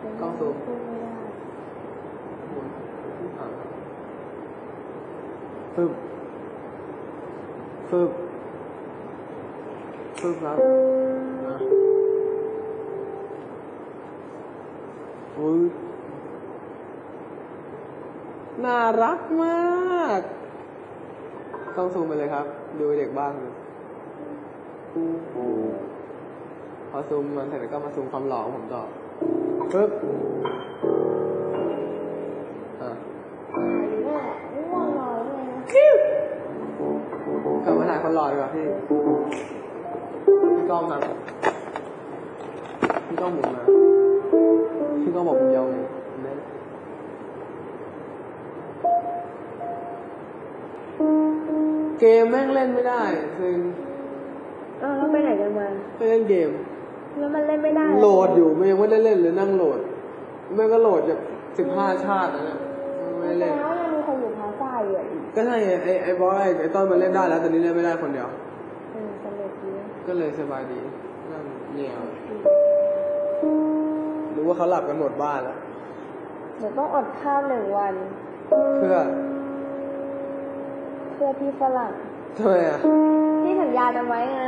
เป็นกล้องซูมพูดไม่ได้หมุนอะฟึบฟึบฟึบครับอะฟึบน่ารักมาก ต้องซูมไปเลยครับ ดูเด็กบ้างพอซูมมันเสร็จแล้วก็มาซูมความหล่อของผมต่อ ปึ๊บอะเนี่ยง่วงนอนเลยนะกลับมาถ่ายคนหล่อดีกว่าพี่พี่ก้องครับพี่ก้องหมุนมาพี่ก้องบอกผมยาวไงเห็นไหมเกมแม่งเล่นไม่ได้คือเออแล้วไปไหนกันมาไม่เล่นเกม โหลดอยู่มันยังไม่ได้เล่นเลยนั่งโหลดแม่งก็โหลดจากสิบห้าชาตินะเนี่ยไม่ได้เล่น แล้วยังมีคนอยู่พาซ่าอยู่อีกก็ใช่ไงไอ้ไอ้บอยไอ้ต้นมันเล่นได้แล้วแต่นี่เล่นไม่ได้คนเดียว เออสนุกดีก็เลยสบายดีนั่งเหนียวรู้ว่าเขาหลับกันหมดบ้านแล้วเดี๋ยวต้องอดข้าวหนึ่งวัน เพื่อเพื่อพี่ฝรั่งทำไมอะที่สัญญากันไว้ไง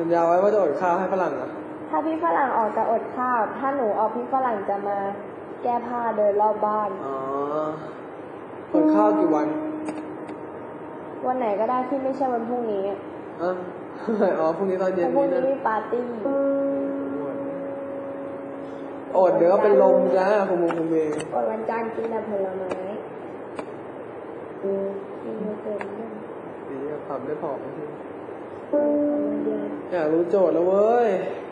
สัญญาไว้ว่าจะอดข้าวให้ฝรั่งเหรอะ ถ้าพี่ฝรั่งออกจะอดข้าว ถ้าหนูออกพี่ฝรั่งจะมาแก้ผ้าเดินรอบบ้าน อ๋ออดข้าวกี่วัน วันไหนก็ได้ที่ไม่ใช่วันพรุ่งนี้อะอ๋อพรุ่งนี้ตอนเพเย็นราะพรุ่งนี้นี้นะมีปาร์ตี้อดเดี๋ยวก็เป็นลมจ้าคงมงคงเมวันวันจันทร์กินแต่ผลไม้กินไม่เป็นเรื่องดีขับได้ผอมทีวันเดียวอยากรู้โจทย์แล้วเว้ยเ